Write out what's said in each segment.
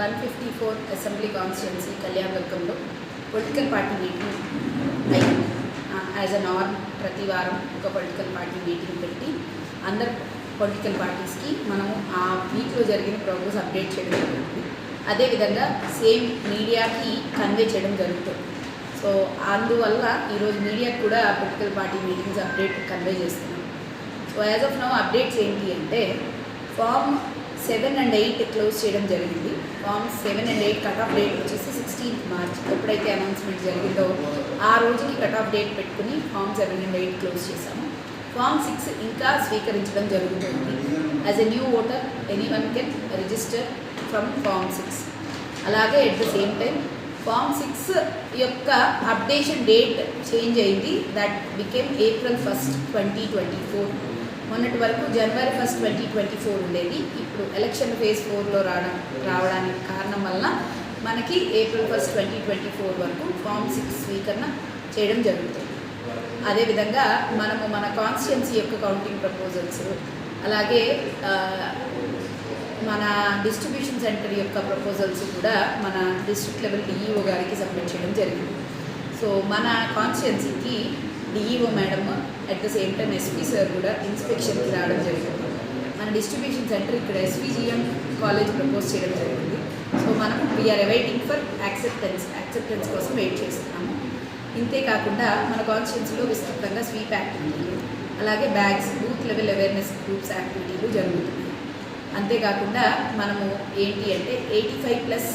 One fifty four assembly constituency కళ్యాణదుర్గంలో political party meeting అయింది as a norm ప్రతి వారం ఒక పొలిటికల్ పార్టీ మీటింగ్ పెట్టి అందరు పొలిటికల్ పార్టీస్కి మనము ఆ వీక్లో జరిగిన ప్రోగ్రెస్ అప్డేట్ చేయడం జరుగుతుంది. అదేవిధంగా సేమ్ మీడియాకి కన్వే చేయడం జరుగుతుంది. సో అందువల్ల ఈరోజు మీడియాకి కూడా political party meetings update convey చేస్తున్నాం. So as of now updates ఏంటి అంటే form seven and eight close చేయడం జరిగింది. Form seven and eight cut off date వచ్చేసి సిక్స్టీన్త్ మార్చ్ ఎప్పుడైతే అనౌన్స్మెంట్ జరిగిందో ఆ రోజుకి కట్ ఆఫ్ డేట్ పెట్టుకుని form seven and eight close చేశాము. ఫామ్ సిక్స్ ఇంకా స్వీకరించడం జరుగుతుంది. As a new voter any one can register from form six అలాగే at the same time form six యొక్క అప్డేషన్ డేట్ చేంజ్ అయింది. That became April first twenty twenty four మొన్నటి వరకు January first twenty twenty four ఉండేది. ఇప్పుడు election phase ఫోర్లో రావడం రావడానికి కారణం వల్ల మనకి April first twenty twenty four వరకు ఫామ్ సిక్స్ స్వీకరణ చేయడం జరుగుతుంది. అదేవిధంగా మనము మన కాన్స్టిట్యున్సీ యొక్క కౌంటింగ్ ప్రపోజల్స్ అలాగే మన డిస్ట్రిబ్యూషన్ సెంటర్ యొక్క ప్రపోజల్స్ కూడా మన డిస్ట్రిక్ట్ లెవెల్ డిఈఓ గారికి సబ్మిట్ చేయడం జరిగింది. సో మన కాన్స్టిట్యున్సీకి DEO madam at the same time SP sir కూడా ఇన్స్పెక్షన్కి రావడం జరిగింది. మన డిస్ట్రిబ్యూషన్ సెంటర్ ఇక్కడ ఎస్పీజిఎం కాలేజ్ ప్రపోజ్ చేయడం జరిగింది. సో మనం we are awaiting for acceptance acceptance కోసం వెయిట్ చేస్తున్నాము. ఇంతే కాకుండా మన కాన్స్టిట్యున్సీలో విస్తృతంగా స్వీప్ యాక్టివిటీలు అలాగే bags booth level awareness groups యాక్టివిటీలు జరుగుతున్నాయి. అంతేకాకుండా మనము ఏంటి అంటే ఎయిటీ ఫైవ్ ప్లస్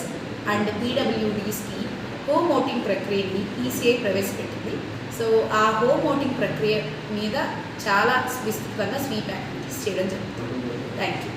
అండ్ పీడబ్ల్యూడీస్కి హోమ్ ఓటింగ్ ప్రక్రియని ఈసీఐ ప్రవేశపెట్టింది. సో ఆ హోమ్ ఓటింగ్ ప్రక్రియ మీద చాలా విస్తృతంగా స్వీప్ యాక్టివిటీస్ చేయడం జరుగుతుంది. Thank you